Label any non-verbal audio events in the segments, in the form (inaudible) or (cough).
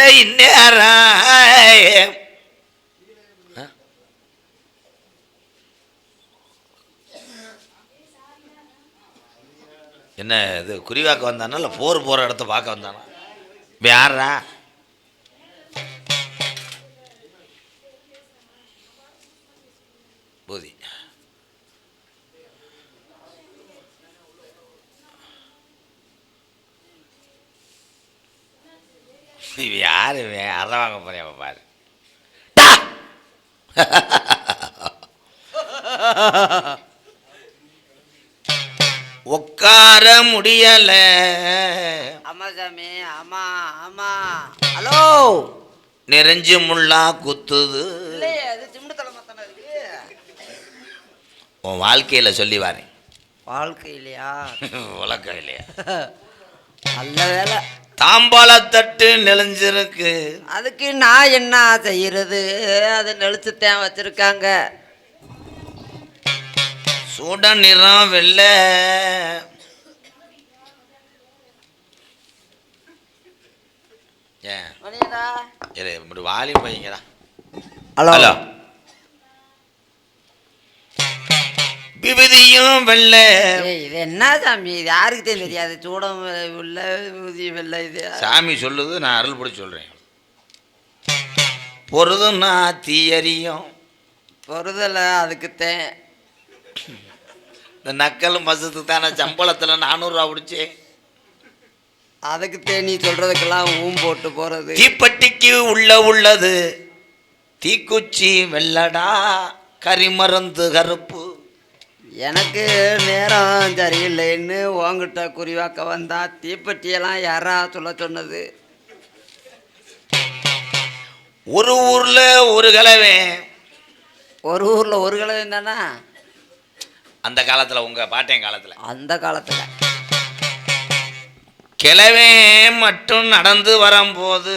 இந்நேரம். என்ன இது குறிவாக்க வந்தானா இல்லை போர் போகிற இடத்த பார்க்க வந்தானா? யாரா போதி. யாரு இவன் அரை வாங்க போறேன் பாரு! உட்கார முடியல. ஆமா சாமி ஆமா ஆமா. ஹலோ நெறிஞ்சு முள்ளா குத்துது. இல்லையே உன் வாழ்க்கையில சொல்லி வாரேன் வாழ்க்கையிலையா? உலக்கம் இல்லையா? நல்ல வேலை. தாம்பாளத்தட்டு நெளிஞ்சிருக்கு. அதுக்கு நான் என்ன செய்யறது? அது நெளிச்சுத்தேன் வச்சிருக்காங்க. சுட நிறம் வெள்ளை. ஏன்? வாலியும் பையங்கடா ஹலோ. விபதியும் வெள்ளை இது என்ன சாமி? இது யாருக்குத்தான் தெரியாது? சூடம் உள்ள ஊதி வெள்ளை இது சாமி சொல்லுது நான் அருள் பிடி சொல்றேன். பொருதுன்னா தீயரியும் பொறுதலை அதுக்குத்தேன். இந்த நக்கலும் பசத்துக்கு தானே சம்பளத்தில் நானூறுரூவா பிடிச்சேன். அதுக்குத்தேன் நீ சொல்றதுக்கெல்லாம் ஊம் போட்டு போறது. தீப்பெட்டிக்கு உள்ள உள்ளது. தீக்குச்சி வெள்ளடா கரிமருந்து கருப்பு. எனக்கு நேரம் சரியில்லைன்னு உங்ககிட்ட குறிவாக்க வந்தா தீப்பெட்டியெல்லாம் யாரா சொல்ல சொன்னது? ஒரு ஊர்ல ஒரு கலவை. ஒரு ஊர்ல ஒரு கிழமை தானே அந்த காலத்துல உங்க பாட்டையன் காலத்துல. அந்த காலத்துல. கிழவே மட்டும் நடந்து வரும்போது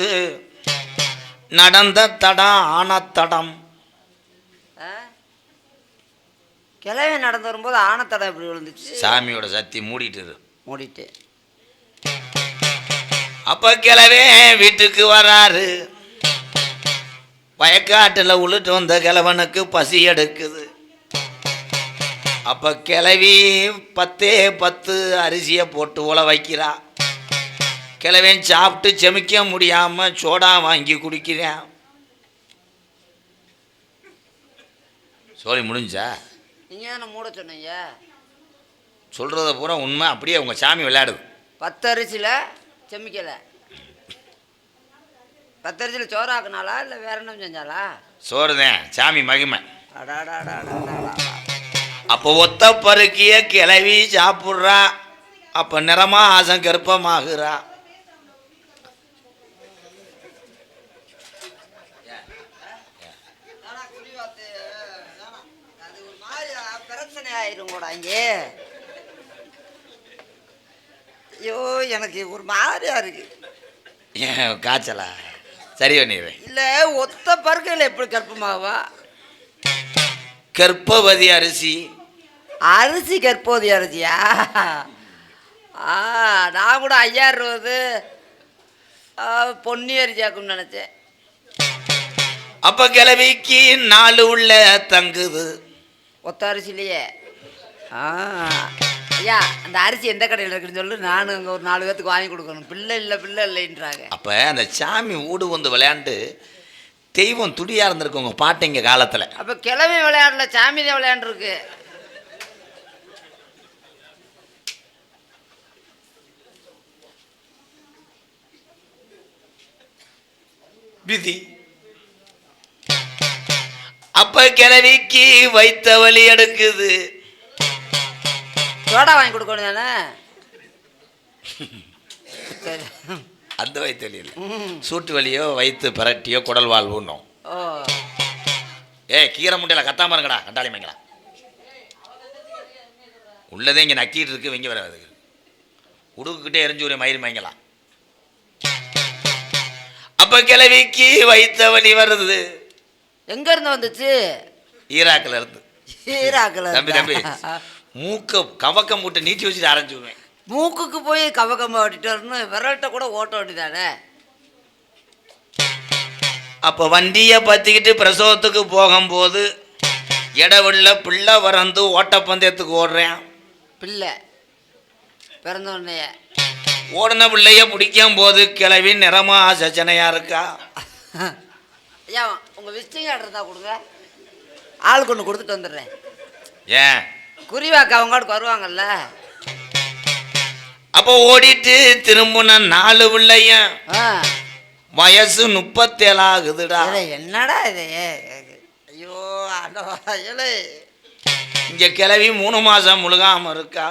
நடந்த தடம் ஆன தடம் ஆ? கிழமை நடந்து வரும்போது ஆனத்தடை எப்படி விழுந்துச்சு. சாமியோட சக்தி மூடிட்டுது. மூடிட்டு. அப்ப கிழவே வீட்டுக்கு வராரு. வயக்காட்டில் உளுட்டு வந்த கிழவனுக்கு பசி எடுக்குது. அப்ப கிழவி பத்தே பத்து அரிசியை போட்டு உல வைக்கிறா. கிழவன் சாப்பிட்டு செமிக்க முடியாம சோடா வாங்கி குடிக்கிறேன். சோழி முடிஞ்சா? நீங்க தானே மூட சொன்னீங்க? சொல்றத பூரா உண்மை அப்படியே உங்க சாமி விளையாடுது. பத்து அரிசியில் செமிக்கலை. பத்து அரிசியில் சோறாக்குனாலா இல்லை வேற என்ன செஞ்சாலா சோறுதேன் சாமி மகிமை. அப்போ ஒத்த பருக்கிய கிளவி சாப்பிட்றா அப்போ நிறமா ஆசம் கருப்பமாகுறா அது ஒரு மாதிரி பிரச்சனை ஆயிரும் கூட இங்கே. ஐயோ எனக்கு ஒரு மாதிரியா இருக்கு. ஏன் காய்ச்சலா? சரி பண்ணிடுறேன் இல்லை ஒத்த பருக்கையில் எப்படி கற்பமாவா? கற்பவதி அரிசி. அரிசி கற்போதி அரிசியா? ஆ நான் கூட ஐயாயிரம் ரூபாது பொன்னி அரிசியாக்குன்னு நினச்சேன். அப்போ கிளவிக்கு நாலு உள்ள தங்குது. ஒத்த அரிசிலையே ஆ. ஐயா அந்த அரிசி எந்த கடையில் இருக்குன்னு சொல்லு. நானும் அங்கே ஒரு நாலு பேர்த்துக்கு வாங்கி கொடுக்கணும். பிள்ளை இல்லை பிள்ளை இல்லைன்றாங்க. அப்போ அந்த சாமி ஊடு வந்து விளையாண்டு தெய்வம் துடியாக இருந்திருக்கு உங்கள் பாட்டிங்க காலத்தில். அப்போ கிழமை விளையாடல சாமி தான் விளையாண்டுருக்கு. விதி. அப்ப கிழவிக்கு வைத்த வலி எடுக்குது. சோடா வாங்கி கொடுக்கணும் தானே சரி. அந்த வயிற்று வலி இல்லை. சூட்டு வலியோ வயிற்று பரட்டியோ குடல் வாழ்வுன்னும் ஓ. ஏய் கீரை முட்டையில் கத்தாம இருங்கடா கண்டாளி மங்களா உள்ளதே இங்கே நக்கிட்டு இருக்கு வெங்க வர அதுக்கு. உடுக்குக்கிட்டே எரிஞ்சு ஒரு மயிர் மயங்கலாம் அப்ப கிழவிக்கு வைத்த வலி வருது. எங்க இருந்து வந்துச்சு? ஈராக்கில் இருந்து. ஈராக்கில் தம்பி தம்பி மூக்க கவக்க மூட்டை நீட்டி வச்சுட்டு ஆரம்பிச்சுடுவேன் மூக்குக்கு போய் கவக்கம்ப ஓட்டிட்டு வரணும். விரல்கிட்ட கூட ஓட்ட வேண்டியதானே? அப்போ வண்டியை பற்றிக்கிட்டு பிரசவத்துக்கு போகும்போது இடவுள்ள பிள்ளை வரந்து ஓட்டப்பந்தயத்துக்கு ஓடுறேன். பிள்ளை பிறந்த உடனே ஓடின பிள்ளைய பிடிக்கும் போது கிளவி நிறமா சச்சனையா இருக்கா? (laughs) ஐயா உங்கள் விசிட்டிங் கார்டு இருந்தால் கொடுங்க. ஆளுக்கு ஒன்று கொடுத்துட்டு வந்துடுறேன். ஏன்? குறிவாக்கு அவங்களுக்கு வருவாங்கல்ல. அப்போ ஓடிட்டு திரும்பின நாலு பிள்ளையும். வயசு முப்பத்தேழு ஆகுதுடா. என்னடா இது? ஐயோ ஏலே இங்க கிளவி மூணு மாசம் முழுகாம இருக்கா.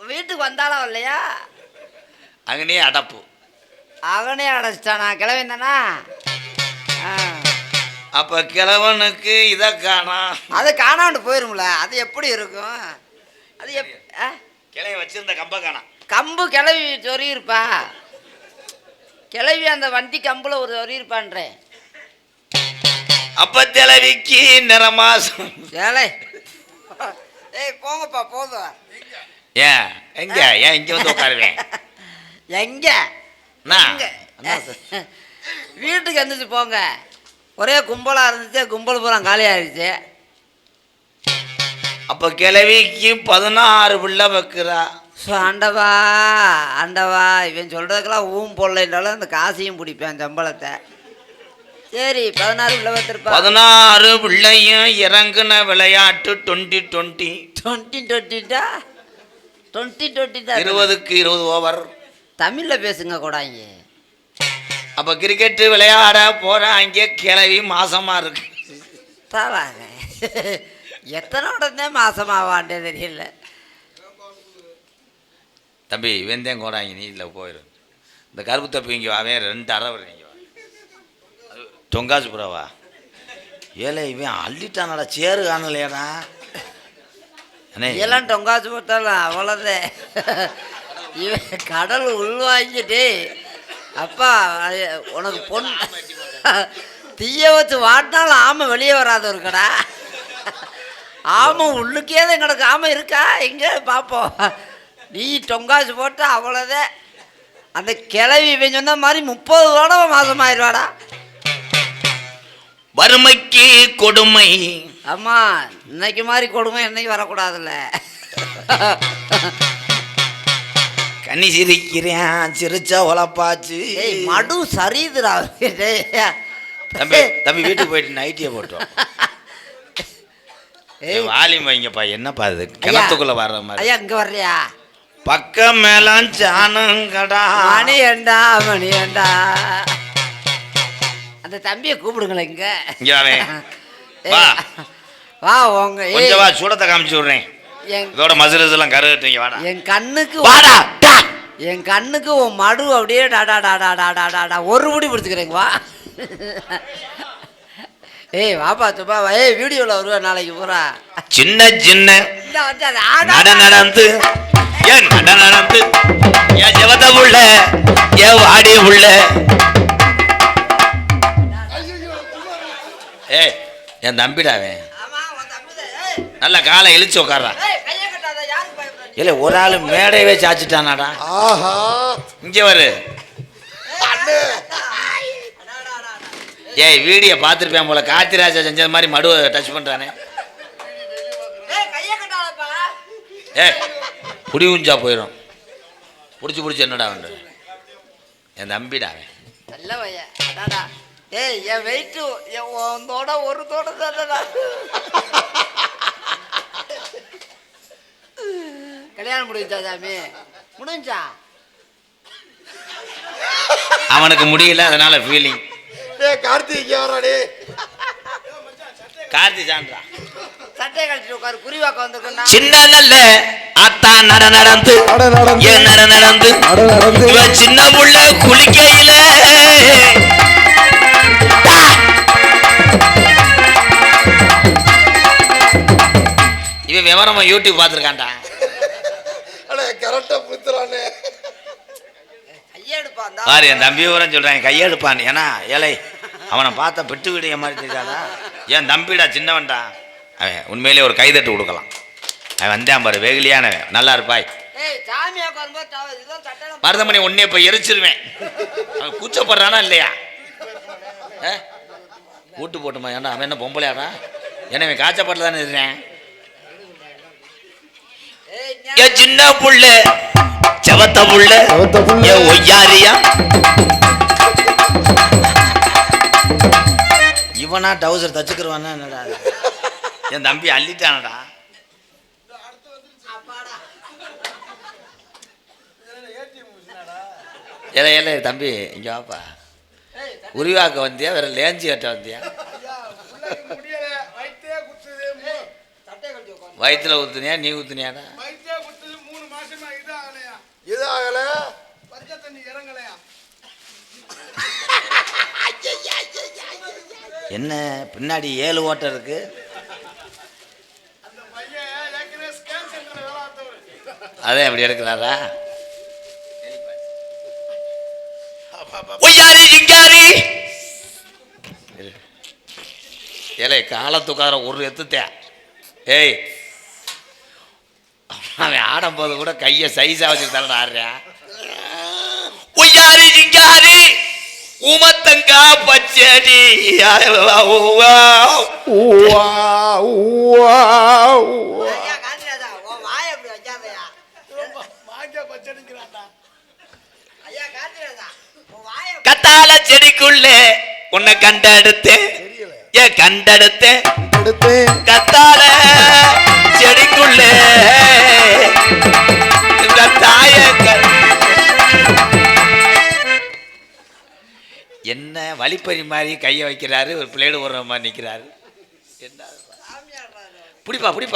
வீட்டுக்கு வந்தாலும் இல்லையா? அங்கனே அடப்பு. அவனே அடைச்சிட்டானா? கிளவி தானா அப்ப கிழவனுக்கு இதை காணா. அது காணாண்டு போயிரும்ல. அது எப்படி இருக்கும்? அது எப்? கிளைய வச்சிருந்த கம்ப காணா. கம்பு கிளவி சொருகிருப்பா கிளவி அந்த வண்டி கம்புல ஒரு சொருகிருப்பான்றேன் அப்ப கிளவிக்கு நிறமாசம் ஏலே. ஏய் போங்கப்பா போதும். ஏன்? எங்க? ஏன் இங்க வந்து உட்காருவேன்? எங்க? (laughs) வீட்டுக்கு எந்திரிச்சு போங்க. ஒரே கும்பலாக இருந்துச்சு கும்பல் பூரா காலி ஆயிடுச்சு. அப்ப கிளவிக்கு பதினாறு பிள்ளை வைக்கிறா. ஸோ ஆண்டவா ஆண்டவா இவன் சொல்கிறதுக்கெல்லாம் ஊம் பொல்லைன்றாலும் அந்த காசையும் பிடிப்பேன் சம்பளத்தை. சரி பதினாறு உள்ள வச்சிருப்பா பதினாறு பிள்ளையும் இறங்குன விளையாட்டு டுவெண்ட்டி டுவெண்ட்டி. டுவெண்ட்டி டுவெண்ட்டிட்டா? டுவெண்ட்டி டுவெண்ட்டி இருபதுக்கு இருபது ஓவர். தமிழில் பேசுங்க கூடாங்க. அப்ப கிரிக்கெட் விளையாட போறாங்க கிளவி மாசமா இருக்கு. தாளாங்க எத்தனை உடனே மாசமாவாண்டே தெரியல. தம்பி வெந்தயம் கோடாங்க நீ இல்லை போயிரு. இந்த கருப்பு தப்பி இங்கே அவன் ரெண்டு அரை இங்கே தொங்காசு புறாவா ஏலே இவன் அள்ளிட்டானடா சேரு காணலையாடா. அண்ணே. எல்லாம் டொங்காச்சு போட்டாலும் அவ்வளோதே இவன் கடல் உள்வாங்கிட்டு அப்பா உனக்கு பொன் தீய வச்சு வாட்டினாலும் ஆமை வெளியே வராது இருக்கடா ஆமை உள்ளுக்கே தான் கிடக்கு. ஆமை இருக்கா? எங்கே? பார்ப்போம். நீ டொங்காசு போட்டா அவ்வளோதே. அந்த கிளவி இவன் சொன்ன மாதிரி முப்பது தடவை மாதமாயிருவாடா வறுமைக்கு கொடுமை. அம்மா இன்னைக்கு மாதிரி கொடுமை என்னைக்கு வரக்கூடாதுல்ல. கண்ணி சிரிக்கிறேன் சிரிச்சா உழப்பாச்சு. ஏய் மடு சரிதுடா டேய். தம்பி தம்பி வீட்டுக்கு போயிட்டு நைட்டியை போட்டோம். ஏய், வாலியம் வைங்கப்பா என்னப்பா இது? ஐயா. கிணத்துக்குள்ள வர்ற மாதிரி. ஐயா இங்க வர்றியா? பக்கம் மேலாம் சாணங்கடா. மணி ஏண்டா மணி ஏண்டா அந்த தம்பியை கூப்பிடுங்களேன் இங்க. இங்க வா. வா உங்க கொஞ்சம் வா சூடத்தை காமிச்சு விடுறேன். இதோட மசுரஸ் எல்லாம் கருகட்டுங்க வாடா. என் கண்ணுக்கு வாடா. என் கண்ணுக்கு உன் மடு அப்படியே டாடா டாடா டாடா டாடா ஒரு முடி பிடிச்சிக்கிறேங்க வா. ஏய் வாப்பா சுப்பா வா. ஏய் வீடியோவில் வருவேன் நாளைக்கு பூரா. சின்ன சின்ன நட நடந்து. ஏன் நட நடந்து. ஏன் ஜெவத உள்ள. ஏன் வாடி உள்ள. ஏய் என் தம்பிடாவே நல்ல காலை இழிச்சு உட்கார்றான் ஏய், கையை கட்டாத, யாருக்கு பயப்படுற? இல்ல ஒரு ஆள் மேடையவே சாச்சிட்டானாடா. ஆஹா. இங்க வரு. ஏய் வீடியோ பார்த்துருப்பேன் போல. கார்த்திராஜா செஞ்சது மாதிரி மடுவை டச் பண்றானே. ஏய், கையை கட்டாதப்பா. ஏய் புடி உஞ்சா போயிடும் பிடிச்சி பிடிச்சி என்னடா வந்து என் தம்பிடா. ஏய், என் weight என் ஒரு தோட தானடா. கல்யாணம் முடிஞ்சா சாமி? முடிஞ்சா? அவனுக்கு முடியல அதனால ஃபீலிங் டே கார்த்திக் வராடே கார்த்தி சான்றா. சட்டையை கழிச்சிட்டு உட்காரு குறிவாக்க வந்துருக்கா சின்ன நல்ல அத்தா நட நடந்து நட நடந்து. ஏன் நட நடந்து. நட நடந்து. இவன் சின்ன புள்ள குளிக்கையில. இவன் விவரமா யூடியூப் பார்த்துருக்கான்டா. கரெக்டா புத்துறானே. பாரு என் தம்பி விவரம் சொல்றான் கையெடுப்பான். ஏன்னா ஏலை அவனை பார்த்தா பெட்டு விடிய மாதிரி தெரியாதா? என் தம்பிடா சின்னவன்டா? அவன் உண்மையிலே ஒரு கைதட்டு கொடுக்கலாம். அவன் வந்தேன் பாரு வெகுலியானவன். நல்லா இருப்பாய். மருதமணி உன்னை இப்போ எரிச்சிருவேன். அவன் கூச்சப்படுறானா இல்லையா? ஆ? கூட்டு போட்டுமா ஏன்டா அவன் என்ன பொம்பளையாடா? என்ன இவன் காய்ச்சப்பட்டு தானே இருக்கிறேன்? ஏ சின்ன புள்ள செவத்த புள்ள. ஏ ஒய்யாரியா? இவனா டவுசர் தச்சுக்கிறவானா என்னடா? என் தம்பி அள்ளிட்டானடா. ஏல ஏல தம்பி இங்க வாப்பா. உருவாக்க வந்தியா? வேற லேஞ்சி கட்ட வந்தியா? வயிற்றுல ஊத்துனியா நீ ஊத்துனியாடா வயிற்றே குத்துது மூணு மாசமா இது இது ஆகல பச்சை தண்ணி இறங்கலையா? என்ன பின்னாடி ஏழு ஓட்டம் இருக்கு? அதே அப்படி எடுக்கிறாரா? ஒய்யாரி சிங்காரி ஏலே காலத்துக்கார ஒரு எத்துத்தே ஏய் அவன் ஆடும்போது கூட கையை சைஸா வச்சுட்டு தானே ஆடுறியா ஒய்யாரி சிங்காரி உமத்தங்கா பச்சடி. கத்தால செடிக்குள்ளே உன்னை கண்டெடுத்தேன். ஏ கண்டெடுத்தேன். கத்தால செடிக்குள்ளே. வழிப்பறி மாதிரி கையை வைக்கிறாரு ஒரு பிளேடு ஓடுற மாதிரி நிற்கிறாரு என்ன? பிடிப்பா பிடிப்பா.